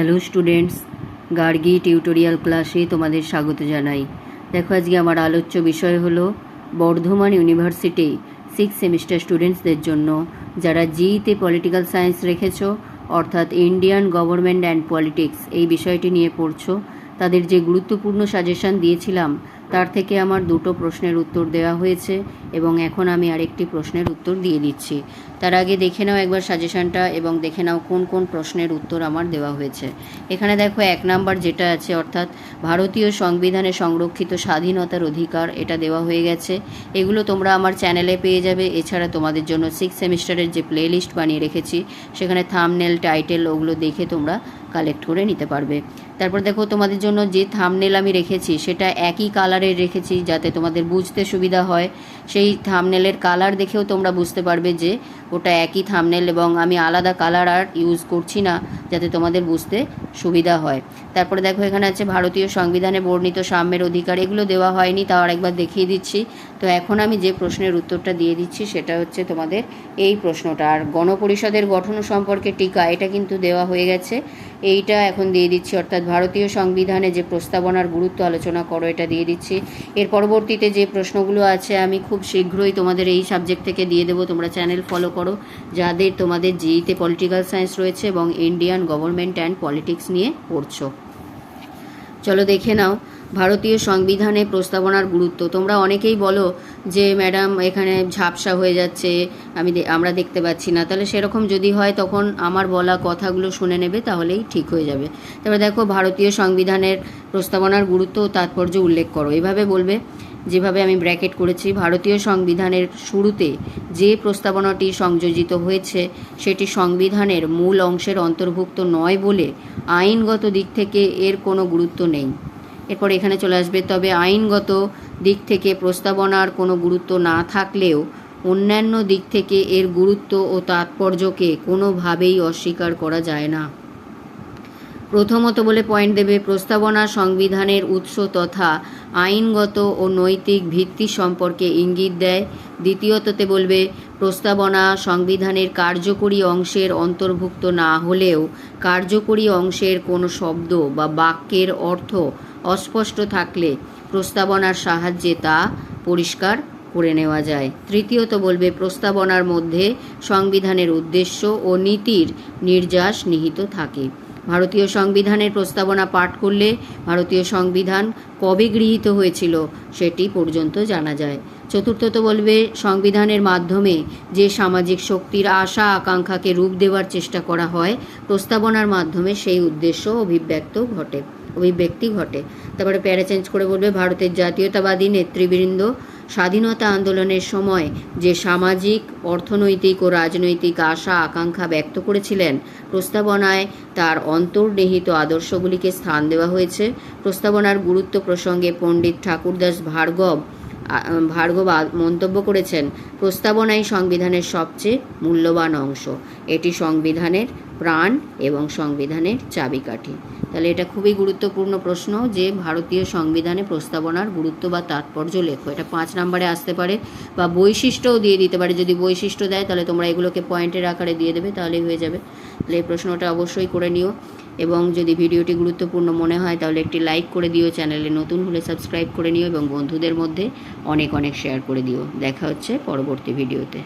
Hello students Gargi tutorial ক্লাসে তোমাদের স্বাগত জানাই। দেখো আজকে আমার আলোচ্য বিষয় হলো বর্ধমান ইউনিভার্সিটি সিক্স সেমিস্টার স্টুডেন্টসদের জন্য, যারা জিইতে পলিটিক্যাল সায়েন্স রেখেছ, অর্থাৎ ইন্ডিয়ান গভর্নমেন্ট অ্যান্ড পলিটিক্স এই বিষয়টি নিয়ে পড়ছো, তাদের যে গুরুত্বপূর্ণ সাজেশন দিয়েছিলাম তার থেকে আমার দুটো প্রশ্নের উত্তর দেওয়া হয়েছে এবং এখন আমি আরেকটি প্রশ্নের উত্তর দিয়ে দিচ্ছি। তার আগে দেখে নাও একবার সাজেশনটা এবং দেখে নাও কোন কোন প্রশ্নের উত্তর আমার দেওয়া হয়েছে। এখানে দেখো এক নাম্বার যেটা আছে, অর্থাৎ ভারতীয় সংবিধানে সংরক্ষিত স্বাধীনতার অধিকার এটা দেওয়া হয়ে গেছে। এগুলো তোমরা আমার চ্যানেলে পেয়ে যাবে। এছাড়া তোমাদের জন্য সিক্স সেমিস্টারের যে প্লেলিস্ট বানিয়ে রেখেছি, সেখানে থামনেল টাইটেল ওগুলো দেখে তোমরা কালেক্ট করে নিতে পারবে। তারপর দেখো, তোমাদের জন্য যে থামনেল আমি রেখেছি, সেটা একই কালারের রেখেছি যাতে তোমাদের বুঝতে সুবিধা হয়। সেই থামনেলের কালার দেখেও তোমরা বুঝতে পারবে যে ওটা একই থামনেল এবং আমি আলাদা কালার আর ইউজ করছি না, যাতে তোমাদের বুঝতে সুবিধা হয়। তারপরে দেখো, এখানে আছে ভারতীয় সংবিধানে বর্ণিত সাম্যের অধিকার। এগুলো দেওয়া হয়নি, তাও আরেকবার দেখিয়ে দিচ্ছি। তো এখন আমি যে প্রশ্নের উত্তরটা দিয়ে দিচ্ছি, সেটা হচ্ছে তোমাদের এই প্রশ্নটা। আর গণপরিষদের গঠন সম্পর্কে টিকা, এটা কিন্তু দেওয়া হয়ে গেছে। এইটা এখন দিয়ে দিচ্ছি, অর্থাৎ ভারতীয় সংবিধানে যে প্রস্তাবনার গুরুত্ব আলোচনা করো, এটা দিয়ে দিচ্ছি। এর পরবর্তীতে যে প্রশ্নগুলো আছে, আমি খুব শীঘ্রই তোমাদের এই সাবজেক্ট থেকে দিয়ে দেবো, তোমরা চ্যানেল ফলো করো, যাদের তোমাদের জিইতে পলিটিক্যাল সায়েন্স রয়েছে এবং ইন্ডিয়ান গভর্নমেন্ট অ্যান্ড পলিটিক্স নিয়ে পড়ছ। চলো দেখে নাও ভারতীয় সংবিধানে প্রস্তাবনার গুরুত্ব। তোমরা অনেকেই বলো যে, ম্যাডাম, এখানে ঝাপসা হয়ে যাচ্ছে, আমি আমরা দেখতে পাচ্ছি না। তাহলে সেরকম যদি হয়, তখন আমার বলা কথাগুলো শুনে নেবে, তাহলেই ঠিক হয়ে যাবে। তারপরে দেখো, ভারতীয় সংবিধানের প্রস্তাবনার গুরুত্ব ও তাৎপর্য উল্লেখ করো। এভাবে বলবে, যেভাবে আমি ব্র্যাকেট করেছি, ভারতীয় সংবিধানের শুরুতে যে প্রস্তাবনাটি সংযোজিত হয়েছে, সেটি সংবিধানের মূল অংশের অন্তর্ভুক্ত নয় বলে আইনগত দিক থেকে এর কোনো গুরুত্ব নেই। এরপর এখানে চলে আসবে। তবে আইনগত দিক থেকে প্রস্তাবনার কোনো গুরুত্ব না থাকলেও অন্যান্য দিক থেকে এর গুরুত্ব ও তাৎপর্যকে কোনোভাবেই অস্বীকার করা যায় না। প্রথমত বলে পয়েন্ট দেবে, প্রস্তাবনা সংবিধানের উৎস তথা আইনগত ও নৈতিক ভিত্তি সম্পর্কে ইঙ্গিত দেয়। দ্বিতীয়ততে বলবে, প্রস্তাবনা সংবিধানের কার্যকরী অংশের অন্তর্ভুক্ত না হলেও কার্যকরী অংশের কোনো শব্দ বা বাক্যের অর্থ অস্পষ্ট থাকলে প্রস্তাবনার সাহায্যে তা পরিষ্কার করে নেওয়া যায়। তৃতীয়ত বলবে, প্রস্তাবনার মধ্যে সংবিধানের উদ্দেশ্য ও নীতির নির্যাস নিহিত থাকে। ভারতীয় সংবিধানের প্রস্তাবনা পাঠ করলে ভারতীয় সংবিধান কবে গৃহীত হয়েছিল সেটি পর্যন্ত জানা যায়। চতুর্থত বলবে, সংবিধানের মাধ্যমে যে সামাজিক শক্তির আশা আকাঙ্ক্ষাকে রূপ দেওয়ার চেষ্টা করা হয়, প্রস্তাবনার মাধ্যমে সেই উদ্দেশ্য অভিব্যক্ত ঘটে। অভিব্যক্তি ঘটে। তারপরে প্যারা চেঞ্জ করে বলবে, ভারতের জাতীয়তাবাদী নেতৃবৃন্দ স্বাধীনতা আন্দোলনের সময় যে সামাজিক, অর্থনৈতিক ও রাজনৈতিক আশা, আকাঙ্ক্ষা ব্যক্ত করেছিলেন, প্রস্তাবনায় তার অন্তর্নিহিত আদর্শগুলিকে স্থান দেওয়া হয়েছে। প্রস্তাবনার গুরুত্ব প্রসঙ্গে পণ্ডিত ঠাকুরদাস ভার্গব ভার্গব মন্তব্য করেছেন, প্রস্তাবনাই সংবিধানের সবচেয়ে মূল্যবান অংশ। এটি সংবিধানের প্রাণ এবং সংবিধানের চাবিকাঠি। তাহলে এটা খুবই গুরুত্বপূর্ণ প্রশ্ন যে ভারতীয় সংবিধানে প্রস্তাবনার গুরুত্ব বা তাৎপর্য লেখো। এটা পাঁচ নম্বরে আসতে পারে বা বৈশিষ্ট্যও দিয়ে দিতে পারে। যদি বৈশিষ্ট্য দেয় তাহলে তোমরা এগুলোকে পয়েন্টের আকারে দিয়ে দেবে, তাহলেই হয়ে যাবে। তাহলে এই প্রশ্নটা অবশ্যই করে নিও এবং যদি ভিডিওটি গুরুত্বপূর্ণ মনে হয় তাহলে একটি লাইক করে দিও, চ্যানেলে নতুন হলে সাবস্ক্রাইব করে নিও এবং বন্ধুদের মধ্যে অনেক অনেক শেয়ার করে দিও। দেখা হচ্ছে পরবর্তী ভিডিওতে।